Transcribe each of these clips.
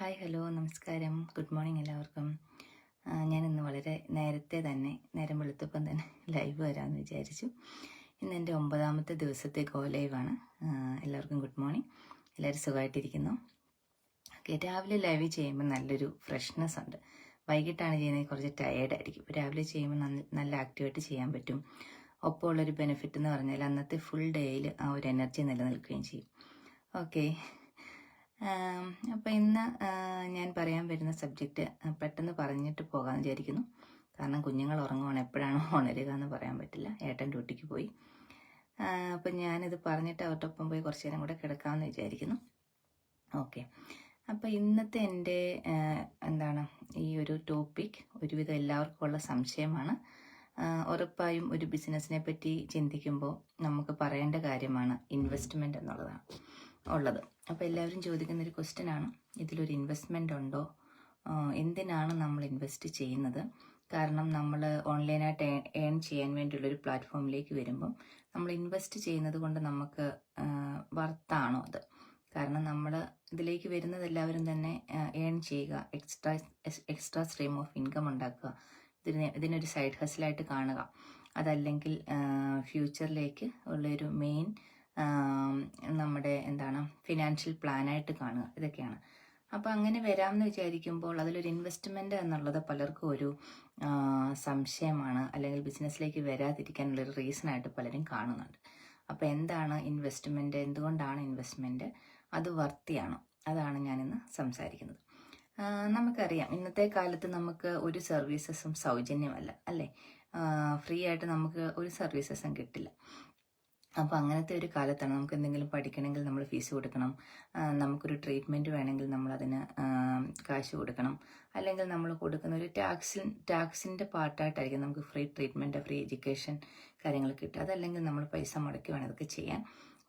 Hi hello നമസ്കാരം. Good morning എല്ലാവർക്കും. ഞാൻ ഇന്ന് വളരെ നേരത്തെ തന്നെ നേരം വെളുത്തപ്പം തന്നെ ലൈവ് വരാമെന്ന് വിചാരിച്ചു. ഇന്ന് എന്റെ ഒമ്പതാമത്തെ ദിവസത്തെ ഗോ ലൈവാണ്. എല്ലാവർക്കും ഗുഡ് മോർണിംഗ്. എല്ലാവരും സുഖമായിട്ടിരിക്കുന്നു. ഓക്കെ രാവിലെ ലൈവ് ചെയ്യുമ്പോൾ നല്ലൊരു ഫ്രഷ്നെസ് ഉണ്ട്. വൈകിട്ടാണ് ചെയ്യുന്നത് കുറച്ച് ടയേർഡ് ആയിരിക്കും. രാവിലെ ചെയ്യുമ്പോൾ നല്ല ആക്റ്റീവായിട്ട് ചെയ്യാൻ പറ്റും. ഒപ്പം ഉള്ളൊരു ബെനിഫിറ്റ് എന്ന് പറഞ്ഞാൽ അന്നത്തെ ഫുൾ ഡേയിൽ ആ ഒരു എനർജി നിലനിൽക്കുകയും ചെയ്യും. ഓക്കെ അപ്പോൾ ഇന്ന് ഞാൻ പറയാൻ വരുന്ന സബ്ജക്റ്റ് പെട്ടെന്ന് പറഞ്ഞിട്ട് പോകാമെന്ന് വിചാരിക്കുന്നു. കാരണം കുഞ്ഞുങ്ങൾ ഉറങ്ങുവാണ് എപ്പോഴാണോ ഉണരുക എന്ന് പറയാൻ പറ്റില്ല. ഏട്ടൻ ഡ്യൂട്ടിക്ക് പോയി. അപ്പം ഞാനിത് പറഞ്ഞിട്ട് അവരുടെ ഒപ്പം പോയി കുറച്ച് നേരം കൂടെ കിടക്കാമെന്ന് വിചാരിക്കുന്നു. ഓക്കെ. അപ്പോൾ ഇന്നത്തെ എന്റെ എന്താണ് ഈ ഒരു ടോപ്പിക് ഒരുവിധം എല്ലാവർക്കും ഉള്ള സംശയമാണ്. ഉറപ്പായും ഒരു ബിസിനസ്സിനെ പറ്റി ചിന്തിക്കുമ്പോൾ നമുക്ക് പറയേണ്ട കാര്യമാണ് ഇൻവെസ്റ്റ്മെന്റ് എന്നുള്ളതാണ്. ഉള്ളത്. അപ്പോൾ എല്ലാവരും ചോദിക്കുന്ന ഒരു ക്വസ്റ്റ്യൻ ആണ്. ഇതിലൊരു ഇൻവെസ്റ്റ്മെന്റ് ഉണ്ടോ? എന്തിനാണ് നമ്മൾ ഇൻവെസ്റ്റ് ചെയ്യുന്നത്? കാരണം നമ്മൾ ഓൺലൈനായിട്ട് ഏൺ ചെയ്യാൻ വേണ്ടിയുള്ളൊരു പ്ലാറ്റ്ഫോമിലേക്ക് വരുമ്പം നമ്മൾ ഇൻവെസ്റ്റ് ചെയ്യുന്നത് കൊണ്ട് നമുക്ക് വർത്താണോ അത്? കാരണം നമ്മൾ ഇതിലേക്ക് വരുന്നത് എല്ലാവരും തന്നെ ഏൺ ചെയ്യുക extra extra stream of income ഉണ്ടാക്കുക ഇതിന് ഇതിനൊരു സൈഡ് ഹസിലായിട്ട് കാണുക. അതല്ലെങ്കിൽ ഫ്യൂച്ചറിലേക്ക് ഉള്ളൊരു മെയിൻ നമ്മുടെ എന്താണ് ഫിനാൻഷ്യൽ പ്ലാനായിട്ട് കാണുക. ഇതൊക്കെയാണ്. അപ്പോൾ അങ്ങനെ വരാമെന്ന് വിചാരിക്കുമ്പോൾ അതിലൊരു ഇൻവെസ്റ്റ്മെന്റ് എന്നുള്ളത് പലർക്കും ഒരു സംശയമാണ്. അല്ലെങ്കിൽ ബിസിനസ്സിലേക്ക് വരാതിരിക്കാനുള്ളൊരു റീസണായിട്ട് പലരും കാണുന്നുണ്ട്. അപ്പോൾ എന്താണ് ഇൻവെസ്റ്റ്മെന്റ് എന്തുകൊണ്ടാണ് ഇൻവെസ്റ്റ്മെന്റ് അത് വർത്തിയാണോ അതാണ് ഞാനിന്ന് സംസാരിക്കുന്നത്. നമുക്കറിയാം. ഇന്നത്തെ കാലത്ത് നമുക്ക് ഒരു സർവീസസും സൗജന്യമല്ല. അല്ലേ? ഫ്രീ ആയിട്ട് നമുക്ക് ഒരു സർവീസസും കിട്ടില്ല. അപ്പോൾ അങ്ങനത്തെ ഒരു കാലത്താണ് നമുക്ക് എന്തെങ്കിലും പഠിക്കണമെങ്കിൽ നമ്മൾ ഫീസ് കൊടുക്കണം. നമുക്കൊരു ട്രീറ്റ്മെന്റ് വേണമെങ്കിൽ നമ്മൾ അതിന് കാശ് കൊടുക്കണം. അല്ലെങ്കിൽ നമ്മൾ കൊടുക്കുന്ന ഒരു ടാക്സിൻ ടാക്സിന്റെ പാർട്ടായിട്ടായിരിക്കും നമുക്ക് ഫ്രീ ട്രീറ്റ്മെന്റ് ഫ്രീ എഡ്യൂക്കേഷൻ കാര്യങ്ങൾ കിട്ടുക. അതല്ലെങ്കിൽ നമ്മൾ പൈസ മുടക്കി വേണം അതൊക്കെ ചെയ്യാൻ.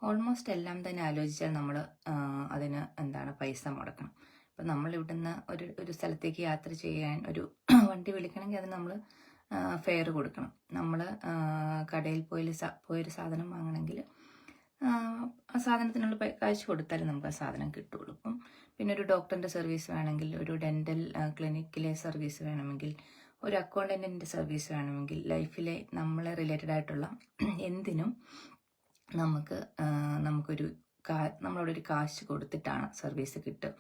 ഓൾമോസ്റ്റ് എല്ലാം തന്നെ ആലോചിച്ചാൽ നമ്മൾ അതിന് എന്താണ് പൈസ മുടക്കണം. ഇപ്പം നമ്മൾ ഇവിടുന്ന് ഒരു ഒരു സ്ഥലത്തേക്ക് യാത്ര ചെയ്യാൻ ഒരു വണ്ടി വിളിക്കണമെങ്കിൽ അത് നമ്മൾ ഫെയർ കൊടുക്കണം. നമ്മൾ കടയിൽ പോയി പോയൊരു സാധനം വാങ്ങണമെങ്കിൽ ആ സാധനത്തിനുള്ള കാശ് കൊടുത്താലേ നമുക്ക് ആ സാധനം കിട്ടുള്ളൂ. അപ്പം പിന്നെ ഒരു ഡോക്ടറിന്റെ സർവീസ് വേണമെങ്കിൽ ഒരു ഡെന്റൽ ക്ലിനിക്കിലെ സർവീസ് വേണമെങ്കിൽ ഒരു അക്കൗണ്ടന്റിന്റെ സർവീസ് വേണമെങ്കിൽ ലൈഫിലെ നമ്മളെ റിലേറ്റഡ് ആയിട്ടുള്ള എന്തിനും നമുക്ക് നമുക്കൊരു കാ നമ്മളോടൊരു കാശ് കൊടുത്തിട്ടാണ് സർവീസ് കിട്ടുക.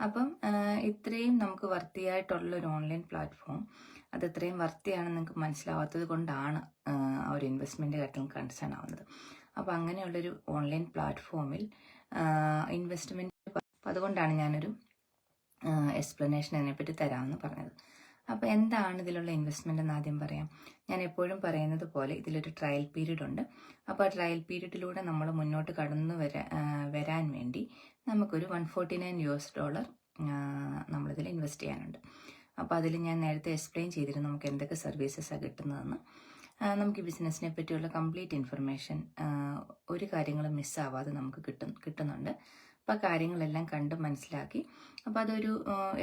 അപ്പം ഇത്രയും നമുക്ക് വർത്തിയായിട്ടുള്ള ഒരു ഓൺലൈൻ പ്ലാറ്റ്ഫോം അത് ഇത്രയും വർത്തിയാണെന്ന് നിങ്ങൾക്ക് മനസ്സിലാവാത്തത് കൊണ്ടാണ് ആ, ഒരു ഇൻവെസ്റ്റ്മെന്റ് കാര്യത്തിൽ കൺസേൺ ആവുന്നത്. അപ്പോൾ അങ്ങനെയുള്ളൊരു ഓൺലൈൻ പ്ലാറ്റ്ഫോമിൽ ഇൻവെസ്റ്റ്മെന്റ് അതുകൊണ്ടാണ് ഞാനൊരു എക്സ്പ്ലനേഷൻ അതിനെപ്പറ്റി തരാമെന്ന് പറഞ്ഞത്. അപ്പോൾ എന്താണ് ഇതിലുള്ള ഇൻവെസ്റ്റ്മെന്റ് എന്ന് ആദ്യം പറയാം. ഞാൻ എപ്പോഴും പറയുന്നത് പോലെ ഇതിലൊരു ട്രയൽ പീരീഡ് ഉണ്ട്. അപ്പോൾ ആ ട്രയൽ പീരീഡിലൂടെ നമ്മൾ മുന്നോട്ട് കടന്നു വരാ വരാൻ വേണ്ടി നമുക്കൊരു one forty nine U S dollar നമ്മളിതിൽ ഇൻവെസ്റ്റ് ചെയ്യാനുണ്ട്. അപ്പോൾ അതിൽ ഞാൻ നേരത്തെ എക്സ്പ്ലെയിൻ ചെയ്തിരുന്നു നമുക്ക് എന്തൊക്കെ സർവീസസാണ് കിട്ടുന്നതെന്ന്. നമുക്ക് ബിസിനസ്സിനെ പറ്റിയുള്ള കംപ്ലീറ്റ് ഇൻഫർമേഷൻ ഒരു കാര്യങ്ങളും മിസ്സാവാതെ നമുക്ക് കിട്ടും കിട്ടുന്നുണ്ട്. അപ്പോൾ കാര്യങ്ങളെല്ലാം കണ്ട് മനസ്സിലാക്കി. അപ്പോൾ അതൊരു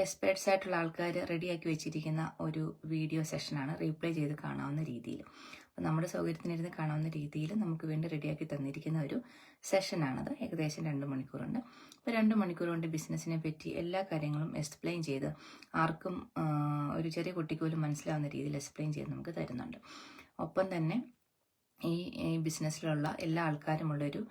എക്സ്പേർട്സ് ആയിട്ടുള്ള ആൾക്കാർ റെഡിയാക്കി വെച്ചിരിക്കുന്ന ഒരു വീഡിയോ സെഷനാണ് റീപ്ലേ ചെയ്ത് കാണാവുന്ന രീതിയിൽ. നമ്മുടെ സൗകര്യത്തിനിരുന്ന് കാണാവുന്ന രീതിയിൽ നമുക്ക് വേണ്ടി റെഡിയാക്കി തന്നിരിക്കുന്ന ഒരു സെഷനാണത്. ഏകദേശം രണ്ട് മണിക്കൂറുണ്ട്. അപ്പോൾ രണ്ട് മണിക്കൂർ കൊണ്ട് ബിസിനസ്സിനെ പറ്റി എല്ലാ കാര്യങ്ങളും എക്സ്പ്ലെയിൻ ചെയ്ത് ആർക്കും ഒരു ചെറിയ കുട്ടിക്ക് പോലും മനസ്സിലാവുന്ന രീതിയിൽ എക്സ്പ്ലെയിൻ ചെയ്ത് നമുക്ക് തരുന്നുണ്ട്. ഒപ്പം തന്നെ ഈ ബിസിനസ്സിലുള്ള എല്ലാ ആൾക്കാരുമുള്ളൊരു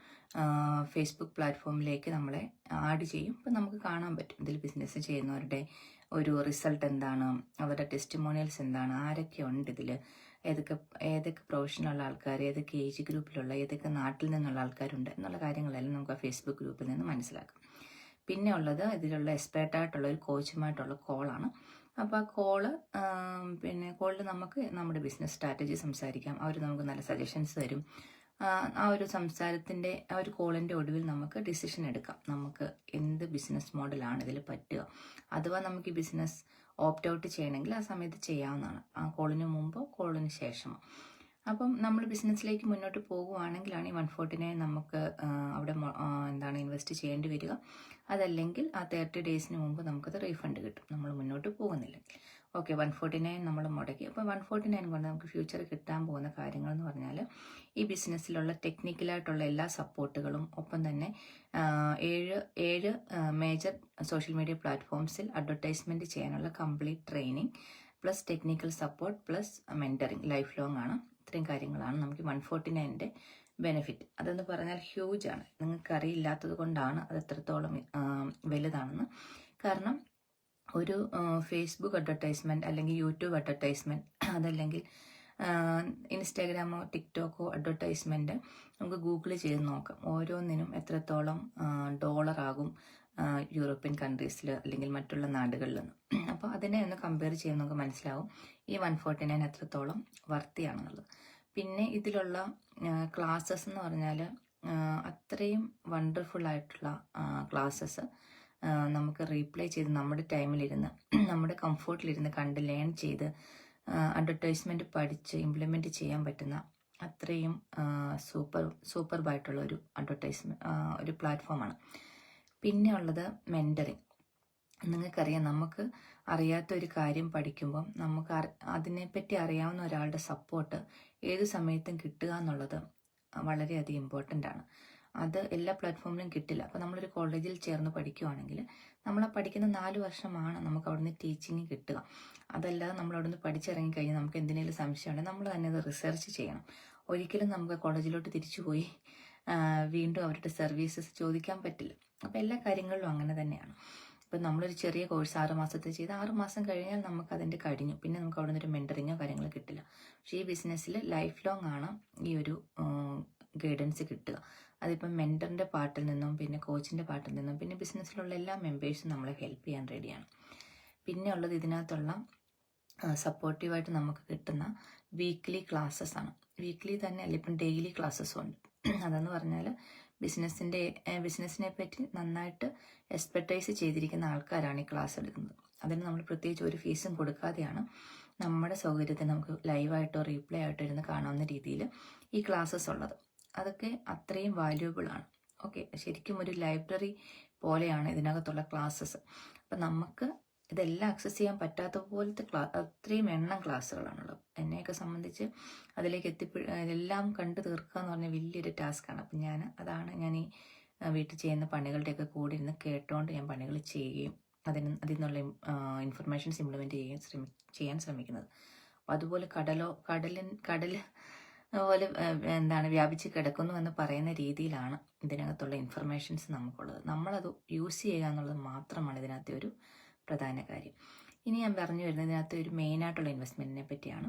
ഫേസ്ബുക്ക് പ്ലാറ്റ്ഫോമിലേക്ക് നമ്മളെ ആഡ് ചെയ്യും. അപ്പം നമുക്ക് കാണാൻ പറ്റും ഇതിൽ ബിസിനസ് ചെയ്യുന്നവരുടെ ഒരു റിസൾട്ട് എന്താണ് അവരുടെ ടെസ്റ്റിമോണിയൽസ് എന്താണ് ആരൊക്കെ ഉണ്ട് ഇതിൽ ഏതൊക്കെ ഏതൊക്കെ പ്രൊഫഷനുള്ള ആൾക്കാർ ഏതൊക്കെ ഏജ് ഗ്രൂപ്പിലുള്ള ഏതൊക്കെ നാട്ടിൽ നിന്നുള്ള ആൾക്കാരുണ്ട് എന്നുള്ള കാര്യങ്ങളെല്ലാം നമുക്ക് ആ ഫേസ്ബുക്ക് ഗ്രൂപ്പിൽ നിന്ന് മനസ്സിലാക്കാം. പിന്നെ ഉള്ളത് ഇതിലുള്ള എക്സ്പേർട്ടായിട്ടുള്ള ഒരു കോച്ചുമായിട്ടുള്ള കോളാണ് അപ്പോൾ ആ കോൾ പിന്നെ കോളിൽ നമുക്ക് നമ്മുടെ ബിസിനസ് സ്ട്രാറ്റജി സംസാരിക്കാം. അവർ നമുക്ക് നല്ല സജഷൻസ് തരും. ആ, ഒരു സംസാരത്തിന്റെ ആ ഒരു കോളിന്റെ ഒടുവിൽ നമുക്ക് ഡിസിഷൻ എടുക്കാം. നമുക്ക് എന്ത് ബിസിനസ് മോഡലാണ് ഇതിൽ പറ്റുക? അഥവാ നമുക്ക് ഈ ബിസിനസ് ഓപ്റ്റ് ഔട്ട് ചെയ്യണമെങ്കിൽ ആ സമയത്ത് ചെയ്യാവുന്നതാണ്. ആ കോളിന് മുമ്പോ കോളിന് ശേഷമോ. അപ്പം നമ്മൾ ബിസിനസ്സിലേക്ക് മുന്നോട്ട് പോകുവാണെങ്കിലാണ് ഈ വൺ ഫോർട്ടി നയൻ നമുക്ക് അവിടെ എന്താണ് ഇൻവെസ്റ്റ് ചെയ്യേണ്ടി വരിക. അതല്ലെങ്കിൽ ആ തേർട്ടി ഡേയ്സിന് മുമ്പ് നമുക്കത് റീഫണ്ട് കിട്ടും. നമ്മൾ മുന്നോട്ട് പോകുന്നില്ലെങ്കിൽ ഓക്കെ വൺ ഫോർട്ടി നയൻ നമ്മൾ മുടക്കി. അപ്പോൾ വൺ ഫോർട്ടി നയൻ കൊണ്ട് നമുക്ക് ഫ്യൂച്ചർ കിട്ടാൻ പോകുന്ന കാര്യങ്ങൾ എന്ന് പറഞ്ഞാൽ ഈ ബിസിനസ്സിലുള്ള ടെക്നിക്കലായിട്ടുള്ള എല്ലാ സപ്പോർട്ടുകളും ഒപ്പം തന്നെ ഏഴ് ഏഴ് മേജർ സോഷ്യൽ മീഡിയ പ്ലാറ്റ്ഫോംസിൽ അഡ്വർടൈസ്മെന്റ് ചെയ്യാനുള്ള complete training plus technical support plus mentoring life long ആണ്. ഇത്രയും കാര്യങ്ങളാണ് നമുക്ക് വൺ ഫോർട്ടി നയന്റെ ബെനിഫിറ്റ് അതെന്ന് പറഞ്ഞാൽ ഹ്യൂജ് ആണ്. നിങ്ങൾക്ക് അറിയില്ലാത്തത് കൊണ്ടാണ് അത് എത്രത്തോളം വലുതാണെന്ന്. കാരണം ഒരു ഫേസ്ബുക്ക് അഡ്വർടൈസ്മെന്റ് അല്ലെങ്കിൽ യൂട്യൂബ് അഡ്വർടൈസ്മെന്റ് അതല്ലെങ്കിൽ ഇൻസ്റ്റാഗ്രാമോ ടിക്ടോക്കോ അഡ്വർടൈസ്മെന്റ് നമുക്ക് ഗൂഗിൾ ചെയ്ത് നോക്കാം. ഓരോന്നിനും എത്രത്തോളം ആ, യൂറോപ്യൻ കൺട്രീസിൽ അല്ലെങ്കിൽ മറ്റുള്ള നാടുകളിലൊന്നും. അപ്പോൾ അതിനെ ഒന്ന് കമ്പയർ ചെയ്യുമ്പോൾ നമുക്ക് മനസ്സിലാവും. ഈ വൺ ഫോർട്ടി നയൻ എത്രത്തോളം വർത്തിയാണെന്നുള്ളത് പിന്നെ ഇതിലുള്ള ക്ലാസ്സസ് എന്ന് പറഞ്ഞാൽ അത്രയും വണ്ടർഫുൾ ആയിട്ടുള്ള ക്ലാസ്സസ് നമുക്ക് റീപ്ലേ ചെയ്ത് നമ്മുടെ ടൈമിലിരുന്ന് നമ്മുടെ കംഫോർട്ടിലിരുന്ന് കണ്ട് ലേൺ ചെയ്ത് അഡ്വർടൈസ്മെന്റ് പഠിച്ച് ഇംപ്ലിമെന്റ് ചെയ്യാൻ പറ്റുന്ന അത്രയും സൂപ്പർ സൂപ്പർബായിട്ടുള്ള ഒരു അഡ്വർടൈസ്മെന്റ് ഒരു പ്ലാറ്റ്ഫോമാണ് പിന്നെ ഉള്ളത് മെന്ററിങ് നിങ്ങൾക്കറിയാം നമുക്ക് അറിയാത്ത ഒരു കാര്യം പഠിക്കുമ്പം നമുക്ക് അതിനെപ്പറ്റി അറിയാവുന്ന ഒരാളുടെ സപ്പോർട്ട് ഏത് സമയത്തും കിട്ടുക എന്നുള്ളത് വളരെയധികം ഇമ്പോർട്ടന്റ് ആണ്. അത് എല്ലാ പ്ലാറ്റ്ഫോമിലും കിട്ടില്ല. അപ്പോൾ നമ്മളൊരു കോളേജിൽ ചേർന്ന് പഠിക്കുവാണെങ്കിൽ നമ്മൾ ആ പഠിക്കുന്ന നാല് വർഷമാണ് നമുക്ക് അവിടുന്ന് ടീച്ചിങ് കിട്ടുക. അതല്ലാതെ നമ്മൾ അവിടുന്ന് പഠിച്ചിറങ്ങി കഴിഞ്ഞാൽ നമുക്ക് എന്തിനേലും സംശയം ഉണ്ടെങ്കിൽ നമ്മൾ തന്നെ അത് റിസർച്ച് ചെയ്യണം. ഒരിക്കലും നമുക്ക് കോളേജിലോട്ട് തിരിച്ചു പോയി വീണ്ടും അവരുടെ സർവീസസ് ചോദിക്കാൻ പറ്റില്ല. അപ്പോൾ എല്ലാ കാര്യങ്ങളിലും അങ്ങനെ തന്നെയാണ്. ഇപ്പം നമ്മളൊരു ചെറിയ കോഴ്സ് ആറ് മാസത്തെ ചെയ്ത് ആറ് മാസം കഴിഞ്ഞാൽ നമുക്ക് അതിന്റെ കഴിഞ്ഞു. പിന്നെ നമുക്ക് അവിടെ നിന്നൊരു മെന്ററിങ്ങോ കാര്യങ്ങളോ കിട്ടില്ല. പക്ഷേ ഈ ബിസിനസ്സിൽ ലൈഫ് ലോങ് ആണ് ഈ ഒരു ഗൈഡൻസ് കിട്ടുക. അതിപ്പം മെന്ററിന്റെ പാർട്ടിൽ നിന്നും പിന്നെ കോച്ചിന്റെ പാർട്ടിൽ നിന്നും പിന്നെ ബിസിനസ്സിലുള്ള എല്ലാ മെമ്പേഴ്സും നമ്മളെ ഹെൽപ്പ് ചെയ്യാൻ റെഡിയാണ് പിന്നെ ഉള്ളത് ഇതിനകത്തുള്ള സപ്പോർട്ടീവായിട്ട് നമുക്ക് കിട്ടുന്ന വീക്ക്ലി ക്ലാസ്സസ് ആണ്. വീക്ക്ലി തന്നെ അല്ല ഇപ്പം ഡെയിലി ക്ലാസ്സസും ഉണ്ട്. അതെന്ന് പറഞ്ഞാൽ ബിസിനസ്സിന്റെ ബിസിനസ്സിനെ പറ്റി നന്നായിട്ട് എക്സ്പെർട്ടൈസ് ചെയ്തിരിക്കുന്ന ആൾക്കാരാണ് ഈ ക്ലാസ് എടുക്കുന്നത്. അതിന് നമ്മൾ പ്രത്യേകിച്ച് ഒരു ഫീസും കൊടുക്കാതെയാണ് നമ്മുടെ സൗകര്യത്തെ നമുക്ക് ലൈവായിട്ടോ റീപ്ലേ ആയിട്ടോ ഇരുന്ന് കാണാവുന്ന രീതിയിൽ ഈ ക്ലാസ്സസ് ഉള്ളത്. അതൊക്കെ അത്രയും വാല്യുവബിൾ ആണ്. ഓക്കെ ശരിക്കും ഒരു ലൈബ്രറി പോലെയാണ് ഇതിനകത്തുള്ള ക്ലാസ്സസ്. അപ്പം നമുക്ക് ഇതെല്ലാം ആക്സസ് ചെയ്യാൻ പറ്റാത്ത പോലത്തെ ക്ലാ അത്രയും എണ്ണം ക്ലാസ്സുകളാണുള്ളത്. എന്നെയൊക്കെ സംബന്ധിച്ച് അതിലേക്ക് എത്തിപ്പെ എല്ലാം കണ്ടു തീർക്കുക എന്ന് പറഞ്ഞാൽ വലിയൊരു ടാസ്ക്കാണ് അപ്പം ഞാൻ അതാണ് ഞാൻ ഈ വീട്ടിൽ ചെയ്യുന്ന പണികളുടെയൊക്കെ കൂടെ ഇരുന്ന് കേട്ടോണ്ട് ഞാൻ പണികൾ ചെയ്യുകയും അതിന് അതിൽ നിന്നുള്ള ഇൻഫർമേഷൻസ് ഇംപ്ലിമെന്റ് ചെയ്യാൻ ശ്രമി ചെയ്യാൻ ശ്രമിക്കുന്നത്. അപ്പം അതുപോലെ കടലോ കടലിൻ കടൽ പോലെ എന്താണ് വ്യാപിച്ച് കിടക്കുന്നു എന്ന് പറയുന്ന രീതിയിലാണ് ഇതിനകത്തുള്ള ഇൻഫർമേഷൻസ് നമുക്കുള്ളത്. നമ്മളത് യൂസ് ചെയ്യുക എന്നുള്ളത് മാത്രമാണ് ഇതിനകത്തെ ഒരു പ്രധാന കാര്യം. ഇനി ഞാൻ പറഞ്ഞു വരുന്നതിനകത്ത് ഒരു മെയിനായിട്ടുള്ള ഇൻവെസ്റ്റ്മെന്റിനെ പറ്റിയാണ്.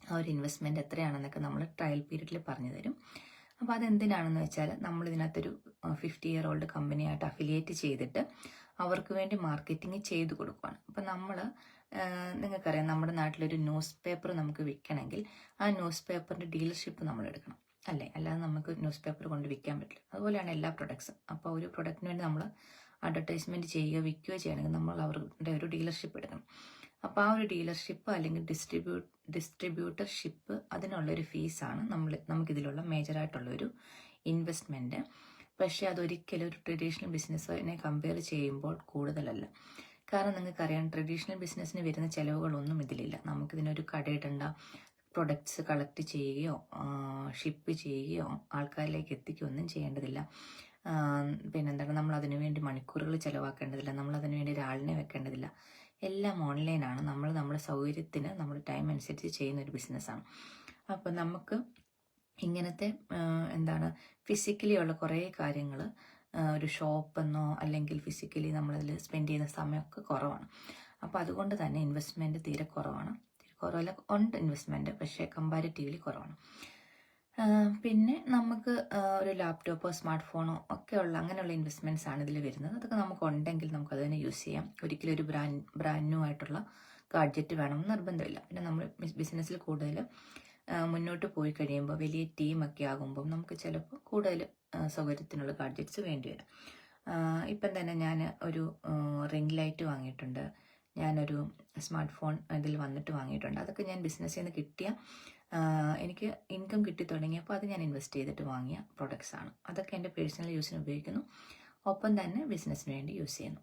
ആ ഒരു ഇൻവെസ്റ്റ്മെന്റ് എത്രയാണെന്നൊക്കെ നമ്മൾ ട്രയൽ പീരീഡിൽ പറഞ്ഞു തരും. അപ്പോൾ അതെന്തിനാണെന്ന് വെച്ചാൽ നമ്മൾ ഇതിനകത്തൊരു ഫിഫ്റ്റി ഇയർ ഓൾഡ് കമ്പനിയായിട്ട് അഫിലിയേറ്റ് ചെയ്തിട്ട് അവർക്ക് വേണ്ടി മാർക്കറ്റിംഗ് ചെയ്തു കൊടുക്കുകയാണ് അപ്പം നമ്മൾ നിങ്ങൾക്കറിയാം നമ്മുടെ നാട്ടിലൊരു ന്യൂസ് പേപ്പർ നമുക്ക് വിൽക്കണമെങ്കിൽ ആ ന്യൂസ് പേപ്പറിന്റെ ഡീലർഷിപ്പ് നമ്മൾ എടുക്കണം. അല്ലേ? അല്ലാതെ നമുക്ക് ന്യൂസ് പേപ്പർ കൊണ്ട് വിൽക്കാൻ പറ്റില്ല. അതുപോലെയാണ് എല്ലാ പ്രൊഡക്ട്സും അപ്പോൾ ഒരു പ്രൊഡക്റ്റിന് വേണ്ടി നമ്മൾ അഡ്വർടൈസ്മെന്റ് ചെയ്യുകയോ വിൽക്കുകയോ ചെയ്യണമെങ്കിൽ നമ്മൾ അവരുടെ ഒരു ഡീലർഷിപ്പ് എടുക്കണം. അപ്പോൾ ആ ഒരു ഡീലർഷിപ്പ് അല്ലെങ്കിൽ ഡിസ്ട്രിബ്യൂട്ട് ഡിസ്ട്രിബ്യൂട്ടർഷിപ്പ് അതിനുള്ളൊരു ഫീസാണ് നമ്മൾ നമുക്കിതിലുള്ള മേജറായിട്ടുള്ളൊരു ഇൻവെസ്റ്റ്മെന്റ് പക്ഷേ അതൊരിക്കലും ഒരു ട്രഡീഷണൽ ബിസിനസ്സിനെ കമ്പയർ ചെയ്യുമ്പോൾ കൂടുതലല്ല. കാരണം നിങ്ങൾക്കറിയാം ട്രഡീഷണൽ ബിസിനസ്സിന് വരുന്ന ചിലവുകളൊന്നും ഇതിലില്ല. നമുക്കിതിനൊരു കടയിടണ്ട പ്രൊഡക്ട്സ് കളക്ട് ചെയ്യുകയോ ഷിപ്പ് ചെയ്യുകയോ ആൾക്കാരിലേക്ക് എത്തിക്കുകയോ ഒന്നും ചെയ്യേണ്ടതില്ല. പിന്നെന്താണ് നമ്മൾ അതിനു വേണ്ടി മണിക്കൂറുകൾ ചിലവാക്കേണ്ടതില്ല നമ്മൾ അതിനു വേണ്ടി ഒരാളിനെ വെക്കേണ്ടതില്ല. എല്ലാം ഓൺലൈനാണ് നമ്മൾ നമ്മുടെ സൗകര്യത്തിന് നമ്മുടെ ടൈം അനുസരിച്ച് ചെയ്യുന്ന ഒരു ബിസിനസ്സാണ് അപ്പോൾ നമുക്ക് ഇങ്ങനത്തെ എന്താണ് ഫിസിക്കലി ഉള്ള കുറേ കാര്യങ്ങൾ ഒരു ഷോപ്പെന്നോ അല്ലെങ്കിൽ ഫിസിക്കലി നമ്മളതിൽ സ്പെൻഡ് ചെയ്യുന്ന സമയമൊക്കെ കുറവാണ്. അപ്പോൾ അതുകൊണ്ട് തന്നെ ഇൻവെസ്റ്റ്മെന്റ് തീരെ കുറവാണ്. തീരെ കുറവല്ല ഉണ്ട് ഇൻവെസ്റ്റ്മെന്റ് പക്ഷേ കമ്പാരിറ്റീവ്ലി കുറവാണ്. പിന്നെ നമുക്ക് ഒരു ലാപ്ടോപ്പോ സ്മാർട്ട് ഫോണോ ഒക്കെ ഉള്ള അങ്ങനെയുള്ള ഇൻവെസ്റ്റ്മെന്റ്സ് ആണ് ഇതിൽ വരുന്നത്. അതൊക്കെ നമുക്ക് ഉണ്ടെങ്കിൽ നമുക്ക് അതിനെ യൂസ് ചെയ്യാം. ഒരിക്കലും ഒരു ബ്രാൻഡ് ബ്രാൻഡ് ന്യൂ ആയിട്ടുള്ള ഗാഡ്ജറ്റ് വേണമെന്ന് നിർബന്ധമില്ല. പിന്നെ നമ്മൾ ബിസിനസ്സിൽ കൂടുതൽ മുന്നോട്ട് പോയി കഴിയുമ്പോൾ വലിയ ടീമൊക്കെ ആകുമ്പം നമുക്ക് ചിലപ്പോൾ കൂടുതൽ സൗകര്യത്തിനുള്ള ഗാഡ്ജറ്റ്സ് വേണ്ടി വരും. ഇപ്പം തന്നെ ഞാൻ ഒരു റിംഗ് ലൈറ്റ് വാങ്ങിയിട്ടുണ്ട്. ഞാനൊരു സ്മാർട്ട് ഫോൺ ഇതിൽ വന്നിട്ട് വാങ്ങിയിട്ടുണ്ട്. അതൊക്കെ ഞാൻ ബിസിനസ്സിൽ നിന്ന് കിട്ടിയ എനിക്ക് ഇൻകം കിട്ടി തുടങ്ങിയപ്പോൾ അത് ഞാൻ ഇൻവെസ്റ്റ് ചെയ്തിട്ട് വാങ്ങിയ പ്രൊഡക്ട്സ് ആണ്. അതൊക്കെ എന്റെ പേഴ്സണൽ യൂസിന് ഉപയോഗിക്കുന്നു. ഒപ്പം തന്നെ ബിസിനസ്സിന് വേണ്ടി യൂസ് ചെയ്യുന്നു.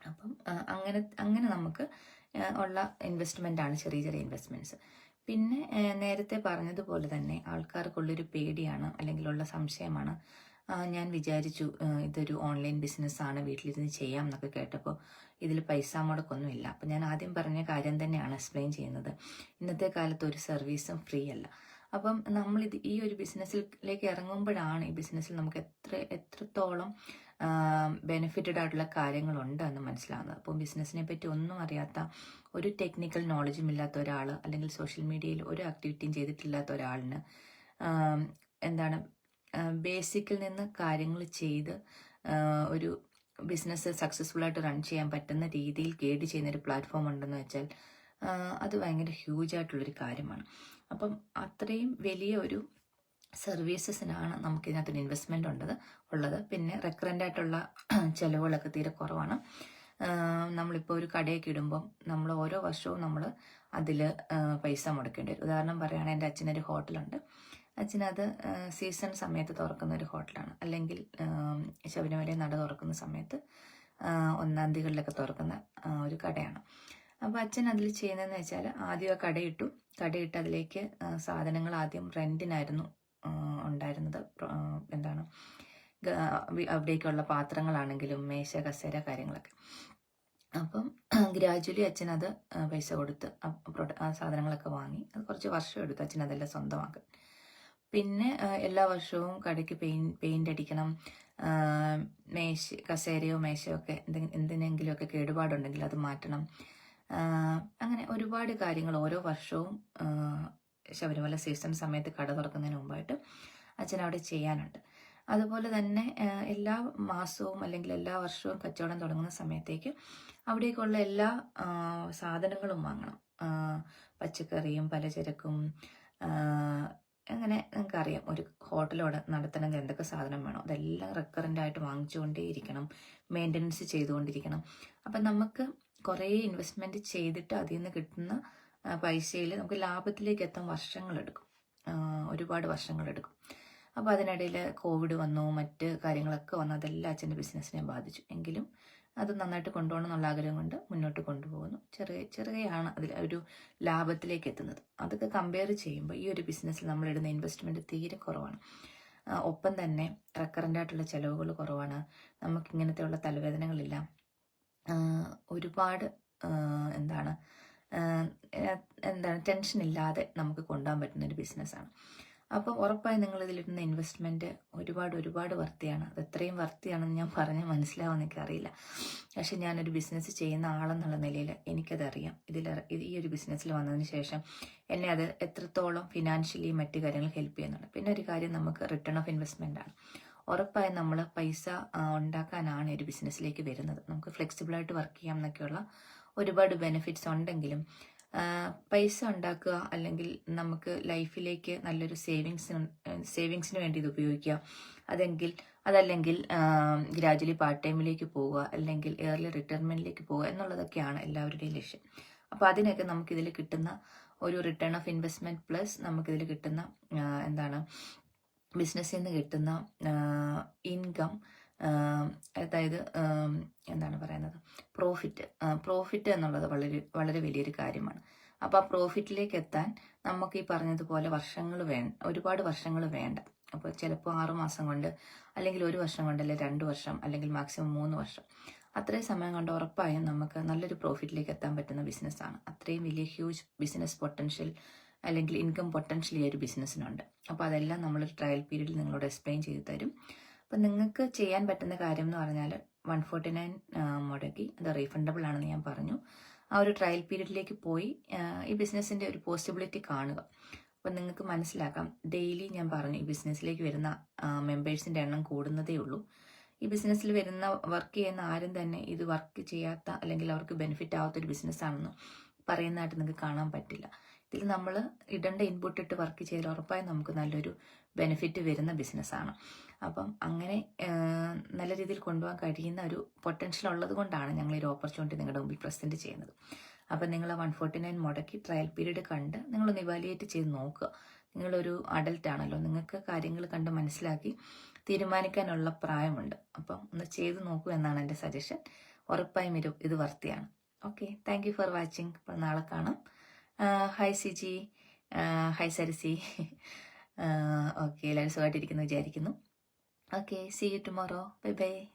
അപ്പം അങ്ങനെ അങ്ങനെ നമുക്ക് ഉള്ള ഇൻവെസ്റ്റ്മെന്റ് ആണ് ചെറിയ ചെറിയ ഇൻവെസ്റ്റ്മെന്റ്സ് പിന്നെ നേരത്തെ പറഞ്ഞതുപോലെ തന്നെ ആൾക്കാർക്കുള്ളൊരു പേടിയാണ് അല്ലെങ്കിൽ ഉള്ള സംശയമാണ് ഞാൻ വിചാരിച്ചു ഇതൊരു ഓൺലൈൻ ബിസിനസ്സാണ് വീട്ടിലിരുന്ന് ചെയ്യാം എന്നൊക്കെ കേട്ടപ്പോൾ ഇതിൽ പൈസ മുടക്കൊന്നുമില്ല. അപ്പം ഞാൻ ആദ്യം പറഞ്ഞ കാര്യം തന്നെയാണ് എക്സ്പ്ലെയിൻ ചെയ്യുന്നത്. ഇന്നത്തെ കാലത്ത് ഒരു സർവീസും ഫ്രീ അല്ല. അപ്പം നമ്മളിത് ഈ ഒരു ബിസിനസ്സിലേക്ക് ഇറങ്ങുമ്പോഴാണ് ഈ ബിസിനസ്സിൽ നമുക്ക് എത്ര എത്രത്തോളം ബെനിഫിറ്റഡ് ആയിട്ടുള്ള കാര്യങ്ങളുണ്ട് എന്ന് മനസ്സിലാകുന്നത് അപ്പം ബിസിനസ്സിനെ പറ്റി ഒന്നും അറിയാത്ത ഒരു ടെക്നിക്കൽ നോളജും ഇല്ലാത്ത ഒരാൾ അല്ലെങ്കിൽ സോഷ്യൽ മീഡിയയിൽ ഒരു ആക്ടിവിറ്റിയും ചെയ്തിട്ടില്ലാത്ത ഒരാളിന് എന്താണ് ബേസിക്കിൽ നിന്ന് കാര്യങ്ങൾ ചെയ്ത് ഒരു ബിസിനസ് സക്സസ്ഫുൾ ആയിട്ട് റൺ ചെയ്യാൻ പറ്റുന്ന രീതിയിൽ ഗൈഡ് ചെയ്യുന്ന ഒരു പ്ലാറ്റ്ഫോം ഉണ്ടെന്ന് വെച്ചാൽ അത് ഭയങ്കര ഹ്യൂജ് ആയിട്ടുള്ളൊരു കാര്യമാണ്. അപ്പം അത്രയും വലിയ ഒരു സർവീസസിനാണ് നമുക്ക് ഇതിനകത്തൊരു ഇൻവെസ്റ്റ്മെന്റ് ഉണ്ടത് ഉള്ളത്. പിന്നെ റെക്കറന്റ് ആയിട്ടുള്ള ചിലവുകളൊക്കെ തീരെ കുറവാണ്. നമ്മളിപ്പോൾ ഒരു കടയൊക്കെ ഇടുമ്പം നമ്മൾ ഓരോ വർഷവും നമ്മൾ അതിൽ പൈസ മുടക്കേണ്ടി വരും. ഉദാഹരണം പറയുകയാണെങ്കിൽ എന്റെ അച്ഛനൊരു ഹോട്ടലുണ്ട്. അച്ഛനത് സീസൺ സമയത്ത് തുറക്കുന്ന ഒരു ഹോട്ടലാണ്. അല്ലെങ്കിൽ ശബരിമല നട തുറക്കുന്ന സമയത്ത് ഒന്നാം തീയതികളിലൊക്കെ തുറക്കുന്ന ഒരു കടയാണ്. അപ്പോൾ അച്ഛൻ അതിൽ ചെയ്യുന്നതെന്ന് വെച്ചാൽ ആദ്യം ആ കടയിട്ടു. കടയിട്ട് അതിലേക്ക് സാധനങ്ങൾ ആദ്യം റെന്റിനായിരുന്നു ഉണ്ടായിരുന്നത്. എന്താണ് അവിടേക്കുള്ള പാത്രങ്ങളാണെങ്കിലും മേശ കസേര കാര്യങ്ങളൊക്കെ. അപ്പം ഗ്രാജുവലി അച്ഛൻ അത് പൈസ കൊടുത്ത് ആ സാധനങ്ങളൊക്കെ വാങ്ങി. അത് കുറച്ച് വർഷം എടുത്തു അച്ഛൻ അതെല്ലാം സ്വന്തമാക്കാൻ. പിന്നെ എല്ലാ വർഷവും കടയ്ക്ക് പെയിൻ അടിക്കണം. മേശ കസേരയോ മേശയോ ഒക്കെ എന്തിനെങ്കിലുമൊക്കെ കേടുപാടുണ്ടെങ്കിൽ അത് മാറ്റണം. അങ്ങനെ ഒരുപാട് കാര്യങ്ങൾ ഓരോ വർഷവും ശബരിമല സീസൺ സമയത്ത് കട തുറക്കുന്നതിന് മുമ്പായിട്ട് അച്ഛൻ അവിടെ ചെയ്യാനുണ്ട്. അതുപോലെ തന്നെ എല്ലാ മാസവും അല്ലെങ്കിൽ എല്ലാ വർഷവും കച്ചവടം തുടങ്ങുന്ന സമയത്തേക്ക് അവിടേക്കുള്ള എല്ലാ സാധനങ്ങളും വാങ്ങണം. പച്ചക്കറിയും പലചരക്കും അങ്ങനെ നിങ്ങൾക്കറിയാം ഒരു ഹോട്ടലോടെ നടത്തണമെങ്കിൽ എന്തൊക്കെ സാധനം വേണം. അതെല്ലാം റെക്കറന്റ് ആയിട്ട് വാങ്ങിച്ചുകൊണ്ടേയിരിക്കണം. മെയിന്റനൻസ് ചെയ്തുകൊണ്ടിരിക്കണം. അപ്പം നമുക്ക് കുറേ ഇൻവെസ്റ്റ്മെന്റ് ചെയ്തിട്ട് അതിൽ നിന്ന് കിട്ടുന്ന പൈസയിൽ നമുക്ക് ലാഭത്തിലേക്ക് എത്താൻ വർഷങ്ങളെടുക്കും. ഒരുപാട് വർഷങ്ങളെടുക്കും. അപ്പോൾ അതിനിടയിൽ കോവിഡ് വന്നു മറ്റ് കാര്യങ്ങളൊക്കെ വന്നു അതെല്ലാം അച്ഛന്റെ ബിസിനസ്സിനെ ബാധിച്ചു. എങ്കിലും അത് നന്നായിട്ട് കൊണ്ടുപോകണം എന്നുള്ള ആഗ്രഹം കൊണ്ട് മുന്നോട്ട് കൊണ്ടുപോകുന്നു. ചെറിയ ചെറിയാണ് അതിൽ ഒരു ലാഭത്തിലേക്ക് എത്തുന്നത്. അതൊക്കെ കമ്പയർ ചെയ്യുമ്പോൾ ഈ ഒരു ബിസിനസ്സിൽ നമ്മൾ ഇടുന്ന ഇൻവെസ്റ്റ്മെന്റ് തീരെ കുറവാണ്. ഒപ്പം തന്നെ റെക്കറന്റ് ആയിട്ടുള്ള ചിലവുകൾ കുറവാണ്. നമുക്ക് ഇങ്ങനത്തെയുള്ള തലവേദനകളില്ല. ഒരുപാട് എന്താണ് എന്താണ് ടെൻഷൻ ഇല്ലാതെ നമുക്ക് കൊണ്ടുപോകാൻ പറ്റുന്ന ഒരു ബിസിനസ്സാണ് അപ്പം ഉറപ്പായി നിങ്ങൾ ഇതിലിടുന്ന ഇൻവെസ്റ്റ്മെന്റ് ഒരുപാട് ഒരുപാട് വർത്തിയാണ് അത് എത്രയും വർത്തിയാണെന്ന് ഞാൻ പറഞ്ഞ് മനസ്സിലാവുമെന്ന് എനിക്കറിയില്ല. പക്ഷെ ഞാനൊരു ബിസിനസ് ചെയ്യുന്ന ആളെന്നുള്ള നിലയിൽ എനിക്കതറിയാം. ഇതിൽ ഇത് ഈ ഒരു ബിസിനസ്സിൽ വന്നതിന് ശേഷം എന്നെ അത് എത്രത്തോളം ഫിനാൻഷ്യലി മറ്റു കാര്യങ്ങൾ ഹെൽപ്പ് ചെയ്യുന്നുണ്ട്. പിന്നെ ഒരു കാര്യം നമുക്ക് റിട്ടേൺ ഓഫ് ഇൻവെസ്റ്റ്മെന്റ് ആണ്. ഉറപ്പായും നമ്മൾ പൈസ ഉണ്ടാക്കാനാണ് ഒരു ബിസിനസ്സിലേക്ക് വരുന്നത്. നമുക്ക് ഫ്ലെക്സിബിൾ ആയിട്ട് വർക്ക് ചെയ്യാം എന്നൊക്കെയുള്ള ഒരുപാട് ബെനിഫിറ്റ്സ് ഉണ്ടെങ്കിലും പൈസ ഉണ്ടാക്കുക അല്ലെങ്കിൽ നമുക്ക് ലൈഫിലേക്ക് നല്ലൊരു സേവിങ്സ് സേവിങ്സിന് വേണ്ടി ഇത് ഉപയോഗിക്കുക. അതെങ്കിൽ അതല്ലെങ്കിൽ ഗ്രാജുവലി പാർട്ട് ടൈമിലേക്ക് പോവുക അല്ലെങ്കിൽ ഏർലി റിട്ടയർമെന്റിലേക്ക് പോവുക എന്നുള്ളതൊക്കെയാണ് എല്ലാവരുടെയും ലക്ഷ്യം. അപ്പോൾ അതിനൊക്കെ നമുക്കിതിൽ കിട്ടുന്ന ഒരു റിട്ടേൺ ഓഫ് ഇൻവെസ്റ്റ്മെന്റ് പ്ലസ് നമുക്കിതിൽ കിട്ടുന്ന എന്താണ് ബിസിനസ്സിൽ നിന്ന് കിട്ടുന്ന ഇൻകം അതായത് എന്താണ് പറയുന്നത്? പ്രോഫിറ്റ് പ്രോഫിറ്റ് എന്നുള്ളത് വളരെ വളരെ വലിയൊരു കാര്യമാണ്. അപ്പോൾ ആ പ്രോഫിറ്റിലേക്ക് എത്താൻ നമുക്ക് ഈ പറഞ്ഞതുപോലെ വർഷങ്ങൾ വേണ്ട ഒരുപാട് വർഷങ്ങൾ വേണ്ട. അപ്പോൾ ചിലപ്പോൾ ആറു മാസം കൊണ്ട് അല്ലെങ്കിൽ ഒരു വർഷം കൊണ്ട് അല്ലെങ്കിൽ രണ്ട് വർഷം അല്ലെങ്കിൽ മാക്സിമം മൂന്ന് വർഷം. അത്രയും സമയം കൊണ്ട് ഉറപ്പായും നമുക്ക് നല്ലൊരു പ്രോഫിറ്റിലേക്ക് എത്താൻ പറ്റുന്ന ബിസിനസ്സാണ് അത്രയും വലിയ ഹ്യൂജ് ബിസിനസ് പൊട്ടൻഷ്യൽ അല്ലെങ്കിൽ ഇൻകം പൊട്ടൻഷ്യൽ ഈ ഒരു ബിസിനസ്സിനുണ്ട് അപ്പോൾ അതെല്ലാം നമ്മൾ ട്രയൽ പീരീഡിൽ നിങ്ങളോട് എക്സ്പ്ലെയിൻ ചെയ്തു തരും. അപ്പം നിങ്ങൾക്ക് ചെയ്യാൻ പറ്റുന്ന കാര്യം എന്ന് പറഞ്ഞാൽ വൺ ഫോർട്ടി നയൻ മുടക്കി. അത് റീഫണ്ടബിൾ ആണെന്ന് ഞാൻ പറഞ്ഞു. ആ ഒരു ട്രയൽ പീരീഡിലേക്ക് പോയി ഈ ബിസിനസ്സിന്റെ ഒരു പോസിബിലിറ്റി കാണുക. അപ്പം നിങ്ങൾക്ക് മനസ്സിലാക്കാം ഡെയിലി ഞാൻ പറഞ്ഞു ഈ ബിസിനസ്സിലേക്ക് വരുന്ന മെമ്പേഴ്സിന്റെ എണ്ണം കൂടുന്നതേ ഉള്ളൂ. ഈ ബിസിനസ്സിൽ വരുന്ന വർക്ക് ചെയ്യുന്ന ആരും തന്നെ ഇത് വർക്ക് ചെയ്യാത്ത അല്ലെങ്കിൽ അവർക്ക് ബെനിഫിറ്റ് ആവാത്ത ഒരു ബിസിനസ്സാണെന്ന് പറയുന്നതായിട്ട് നിങ്ങൾക്ക് കാണാൻ പറ്റില്ല. ഇതിൽ നമ്മൾ ഇടേണ്ട ഇൻപുട്ട് ഇട്ട് വർക്ക് ചെയ്താൽ ഉറപ്പായും നമുക്ക് നല്ലൊരു ബെനിഫിറ്റ് വരുന്ന ബിസിനസ്സാണ് അപ്പം അങ്ങനെ നല്ല രീതിയിൽ കൊണ്ടുപോകാൻ കഴിയുന്ന ഒരു പൊട്ടൻഷ്യൽ ഉള്ളത് കൊണ്ടാണ് ഞങ്ങൾ ഒരു ഓപ്പർച്യൂണിറ്റി നിങ്ങളുടെ മുമ്പിൽ പ്രസന്റ് ചെയ്യുന്നത്. അപ്പം നിങ്ങൾ വൺ ഫോർട്ടി നയൻ മുടക്കി ട്രയൽ പീരീഡ് കണ്ട് നിങ്ങളൊന്ന് ഇവാലുവേറ്റ് ചെയ്ത് നോക്കുക. നിങ്ങളൊരു അഡൽട്ട് ആണല്ലോ നിങ്ങൾക്ക് കാര്യങ്ങൾ കണ്ട് മനസ്സിലാക്കി തീരുമാനിക്കാനുള്ള പ്രായമുണ്ട്. അപ്പം ഒന്ന് ചെയ്ത് നോക്കൂ എന്നാണ് എന്റെ സജഷൻ ഉറപ്പായും ഇരു ഇത് വർത്തിയാണ് okay thank you for watching അപ്പം നാളെ കാണാം. Hi Siji hi Sarasi okay എല്ലാവരും സുഖമായിട്ടിരിക്കുന്നു വിചാരിക്കുന്നു. Okay, see you tomorrow. Bye bye.